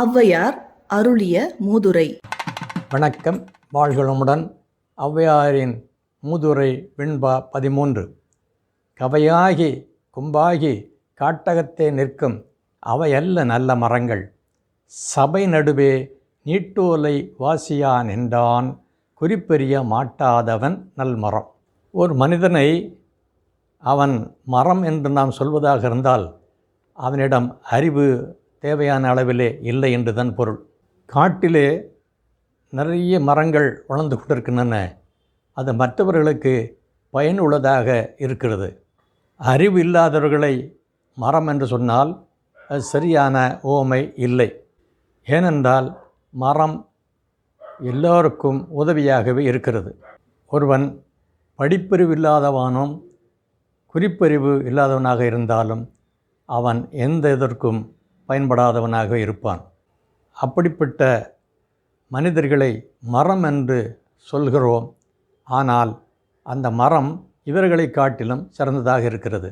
ஔவையார் அருளிய மூதுரை. வணக்கம் வாழ்களுமுடன். ஔவையாரின் மூதுரை வெண்பா பதிமூன்று. கவையாகி கும்பாகி காட்டகத்தே நிற்கும் அவையல்ல நல்ல மரங்கள். சபை நடுவே நீட்டோலை வாசியா நின்றான் குறிப்பெறிய மாட்டாதவன் நல்மரம் ஒரு மனிதனை அவன் மரம் என்று நாம் சொல்வதாக இருந்தால் அவனிடம் அறிவு தேவையான அளவிலே இல்லை என்று தான் பொருள். காட்டிலே நிறைய மரங்கள் வளர்ந்து கொண்டிருக்கின்றன. அது மற்றவர்களுக்கு பயனுள்ளதாக இருக்கிறது. அறிவு இல்லாதவர்களை மரம் என்று சொன்னால் அது சரியான ஓமை இல்லை. ஏனென்றால் மரம் எல்லோருக்கும் உதவியாகவே இருக்கிறது. ஒருவன் படிப்பறிவு இல்லாதவனும் குறிப்பறிவு இல்லாதவனாக இருந்தாலும் அவன் எந்த இதற்கும் பயன்படாதவனாக இருப்பான். அப்படிப்பட்ட மனிதர்களை மரம் என்று சொல்கிறோம். ஆனால் அந்த மரம் இவர்களை காட்டிலும் சிறந்ததாக இருக்கிறது.